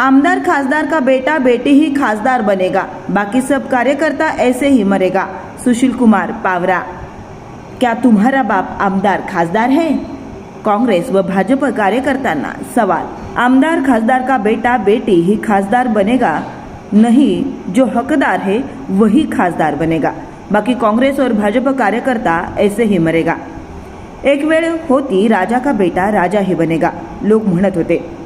आमदार खासदार का बेटा बेटी ही खासदार बनेगा। बाकी सब कार्यकर्ता ऐसे ही मरेगा। सुशील कुमार पावरा। क्या तुम्हारा बाप आमदार खासदार है? कांग्रेस व भाजपा कार्यकर्त्यांना सवाल। आमदार खासदार का बेटा बेटी ही खासदार बनेगा? नहीं, जो हकदार है, वही खासदार बनेगा। बाकी कांग्रेस और भाजपा कार्यकर्ता ऐसे ही मरेगा। एक वेळ होती राजा का बेटा राजा ही बनेगा, लोक म्हणत होते।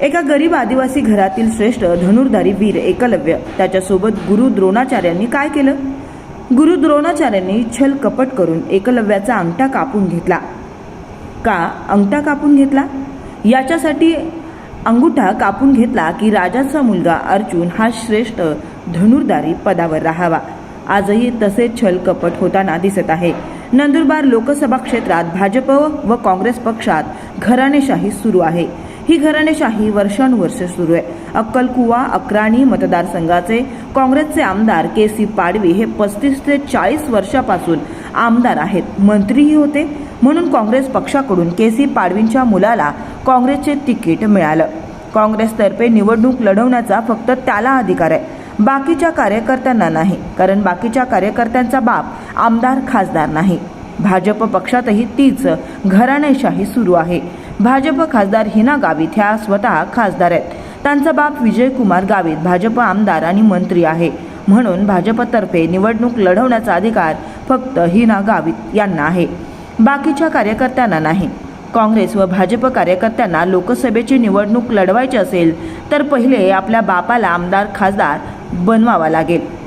एका गरीब आदिवासी घरातील श्रेष्ठ धनुर्धारी वीर एकलव्य. त्याच्यासोबत गुरु द्रोणाचार्यांनी काय केलं? गुरु द्रोणाचार्यांनी छल कपट करून एकलव्याचा अंगठा कापून घेतला. का अंगठा कापून घेतला? याच्यासाठी अंगुठा कापून घेतला की राजाचा मुलगा अर्जुन हा श्रेष्ठ धनुर्धारी पदावर राहावा. आजही तसे छल कपट होताना दिसत आहे. नंदुरबार लोकसभा क्षेत्रात भाजप व काँग्रेस पक्षात घराणेशाही सुरू आहे. ही घराणेशाही वर्षानुवर्ष सुरू आहे. अक्कलकुवा अक्राणी मतदारसंघाचे काँग्रेसचे आमदार के सी पाडवी हे पस्तीस ते चाळीस वर्षापासून आमदार आहेत. मंत्रीही होते. म्हणून काँग्रेस पक्षाकडून के सी पाडवींच्या मुलाला काँग्रेसचे तिकीट मिळालं. काँग्रेसतर्फे निवडणूक लढवण्याचा फक्त त्याला अधिकार आहे. बाकीच्या कार्यकर्त्यांना नाही कारण बाकीच्या कार्यकर्त्यांचा बाप आमदार खासदार नाही. भाजप पक्षातही तीच घराणेशाही सुरू आहे. भाजप खासदार हिना गावित ह्या स्वतः खासदार आहेत. त्यांचा बाप विजयकुमार गावित भाजप आमदार आणि मंत्री आहे. म्हणून भाजपतर्फे निवडणूक लढवण्याचा अधिकार फक्त हिना गावित यांना आहे. बाकीच्या कार्यकर्त्यांना नाही. काँग्रेस व भाजप कार्यकर्त्यांना लोकसभेची निवडणूक लढवायची असेल तर पहिले आपल्या बापाला आमदार खासदार बनवावा लागेल.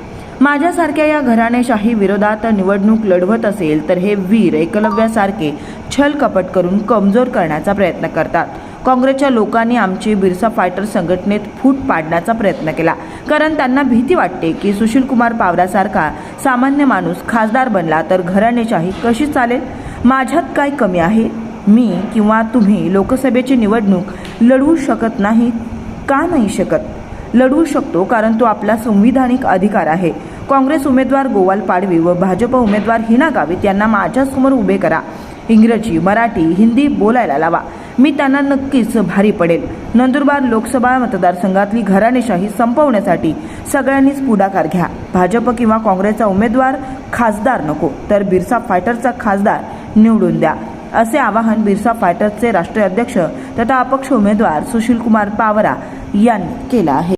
माझ्यासारख्या या घराणेशाही विरोधात निवडणूक लढवत असेल तर हे वीर एकलव्यासारखे छल कपट करून कमजोर करण्याचा प्रयत्न करतात. काँग्रेसच्या लोकांनी आमची बिरसा फायटर संघटनेत फूट पाडण्याचा प्रयत्न केला. कारण त्यांना भीती वाटते की सुशीलकुमार पावरासारखा सामान्य माणूस खासदार बनला तर घराणेशाही कशी चालेल? माझ्यात काय कमी आहे? मी किंवा तुम्ही लोकसभेची निवडणूक लढवू शकत नाही का नाही शकत? लढवू शकतो कारण तो आपला संविधानिक अधिकार आहे. काँग्रेस उमेदवार गोवाल पाडवी व भाजप उमेदवार हिना गावित यांना माझ्यासमोर उभे करा. इंग्रजी मराठी हिंदी बोलायला लावा. मी त्यांना नक्कीच भारी पडेल. नंदुरबार लोकसभा मतदारसंघातली घराणेशाही संपवण्यासाठी सगळ्यांनीच पुढाकार घ्या. भाजप किंवा काँग्रेसचा उमेदवार खासदार नको तर बिरसा फायटरचा खासदार निवडून द्या. असे आवाहन बिरसा फायटर्सचे राष्ट्रीय अध्यक्ष तथा अपक्ष उमेदवार सुशीलकुमार पावरा यांनी केलं आहे.